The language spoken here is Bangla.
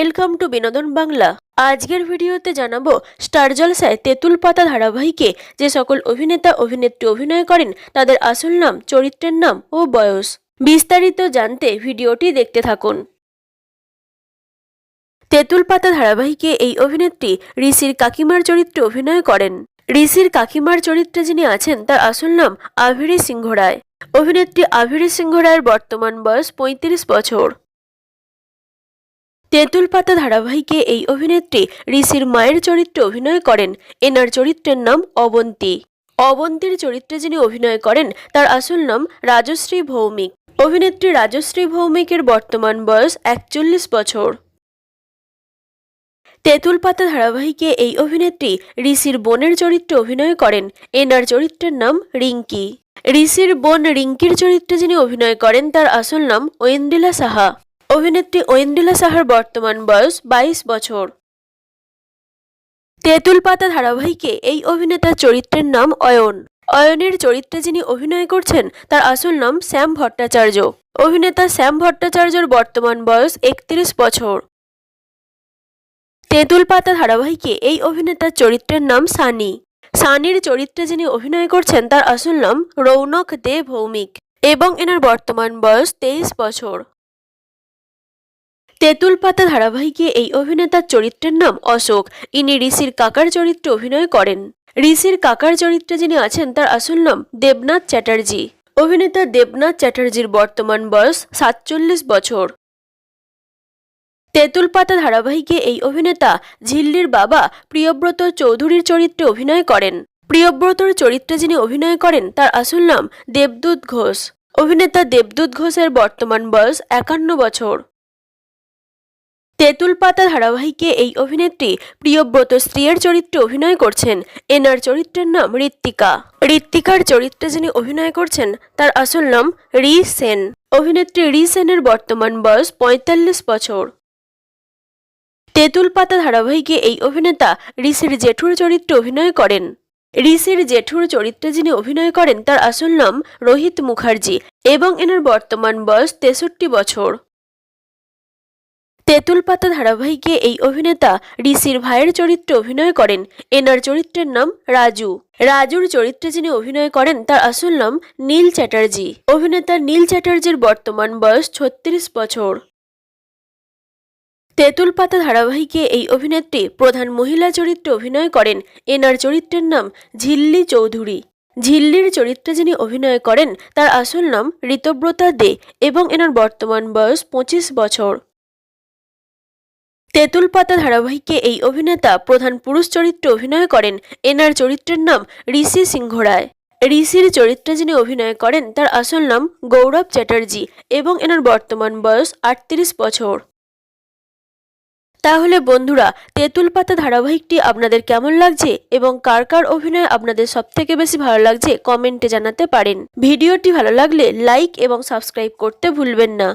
ওয়েলকাম টু বিনোদন বাংলা। আজকের ভিডিওতে জানাব স্টার জলসায় তেঁতুল পাতা ধারাবাহিকে যে সকল অভিনেতা, অভিনেত্রী অভিনয় করেন, তাদের আসল নাম, চরিত্রের নাম ও বয়স। বিস্তারিত জানতে ভিডিওটি দেখতে থাকুন। তেঁতুল পাতা ধারাবাহিকে এই অভিনেত্রী ঋষির কাকিমার চরিত্রে অভিনয় করেন। ঋষির কাকিমার চরিত্রে যিনি আছেন, তার আসল নাম আভিরি সিংহ রায় অভিনেত্রী আভিরি সিংহ রায়ের বর্তমান বয়স পঁয়ত্রিশ বছর। তেঁতুল পাতা ধারাবাহিকে এই অভিনেত্রী ঋষির মায়ের চরিত্রে অভিনয় করেন। এনার চরিত্রের নাম অবন্তী। অবন্তীর চরিত্রে যিনি অভিনয় করেন, তার আসল নাম রাজশ্রী ভৌমিক। অভিনেত্রী রাজশ্রী ভৌমিকের বর্তমান বয়স একচল্লিশ বছর। তেঁতুল পাতা ধারাবাহিকে এই অভিনেত্রী ঋষির বোনের চরিত্রে অভিনয় করেন। এনার চরিত্রের নাম রিঙ্কি। ঋষির বোন রিঙ্কির চরিত্রে যিনি অভিনয় করেন, তার আসল নাম ঐন্দ্রিলা সাহা। অভিনেত্রী ঐন্দ্রিলা সাহার বর্তমান বয়স বাইশ বছর। তেঁতুল পাতা ধারাবাহিকে এই অভিনেতার চরিত্রের নাম অয়ন। অয়নের চরিত্রে যিনি অভিনয় করছেন, তার আসল নাম শ্যাম ভট্টাচার্য। অভিনেতা শ্যাম ভট্টাচার্যর বর্তমান বয়স একত্রিশ বছর। তেঁতুল পাতা ধারাবাহিকে এই অভিনেতার চরিত্রের নাম সানি। সানির চরিত্রে যিনি অভিনয় করছেন, তার আসল নাম রৌনক দে ভৌমিক এবং এনার বর্তমান বয়স তেইশ বছর। তেঁতুল পাতা ধারাবাহিকে এই অভিনেতার চরিত্রের নাম অশোক। ইনি ঋষির কাকার চরিত্রে অভিনয় করেন। ঋষির কাকার চরিত্রে যিনি আছেন, তার আসল নাম দেবনাথ চ্যাটার্জি। অভিনেতা দেবনাথ চ্যাটার্জির বর্তমান বয়স সাতচল্লিশ বছর। তেঁতুল পাতা ধারাবাহিকে এই অভিনেতা ঝিল্লির বাবা প্রিয়ব্রত চৌধুরীর চরিত্রে অভিনয় করেন। প্রিয়ব্রতর চরিত্রে যিনি অভিনয় করেন, তার আসল নাম দেবদূত ঘোষ। অভিনেতা দেবদূত ঘোষের বর্তমান বয়স একান্ন বছর। তেঁতুল পাতা ধারাবাহিকে এই অভিনেত্রী প্রিয়ব্রত স্ত্রীর চরিত্রে অভিনয় করছেন। এনার চরিত্রের নাম ঋত্বিকা। ঋত্বিকার চরিত্রে যিনি অভিনয় করছেন, তার আসল নাম রি সেন। অভিনেত্রী রি সেনের বর্তমান বয়স পঁয়তাল্লিশ বছর। তেঁতুল পাতা ধারাবাহিকে এই অভিনেতা ঋষির জেঠুর চরিত্রে অভিনয় করেন। ঋষির জেঠুর চরিত্রে যিনি অভিনয় করেন, তার আসল নাম রোহিত মুখার্জি এবং এনার বর্তমান বয়স তেষট্টি বছর। তেঁতুল পাতা ধারাবাহিকে এই অভিনেতা ঋষির ভাইয়ের চরিত্রে অভিনয় করেন। এনার চরিত্রের নাম রাজু। রাজুর চরিত্রে যিনি অভিনয় করেন, তার আসল নাম নীল চ্যাটার্জি। অভিনেতা নীল চ্যাটার্জির বর্তমান বয়স ছত্রিশ বছর। তেঁতুল পাতা ধারাবাহিকে এই অভিনেত্রী প্রধান মহিলা চরিত্রে অভিনয় করেন। এনার চরিত্রের নাম ঝিল্লি চৌধুরী। ঝিল্লির চরিত্রে যিনি অভিনয় করেন, তার আসল নাম ঋতব্রতা দে এবং এনার বর্তমান বয়স পঁচিশ বছর। তেঁতুল পাতা ধারাবাহিকে এই অভিনেতা প্রধান পুরুষ চরিত্রে অভিনয় করেন। এনার চরিত্রের নাম ঋষি সিংহ রায় ঋষির চরিত্রে যিনি অভিনয় করেন, তার আসল নাম গৌরব চ্যাটার্জি এবং এনার বর্তমান বয়স আটত্রিশ বছর। তাহলে বন্ধুরা, তেঁতুল পাতা ধারাবাহিকটি আপনাদের কেমন লাগছে এবং কার কার অভিনয় আপনাদের সবথেকে বেশি ভালো লাগছে কমেন্টে জানাতে পারেন। ভিডিওটি ভালো লাগলে লাইক এবং সাবস্ক্রাইব করতে ভুলবেন না।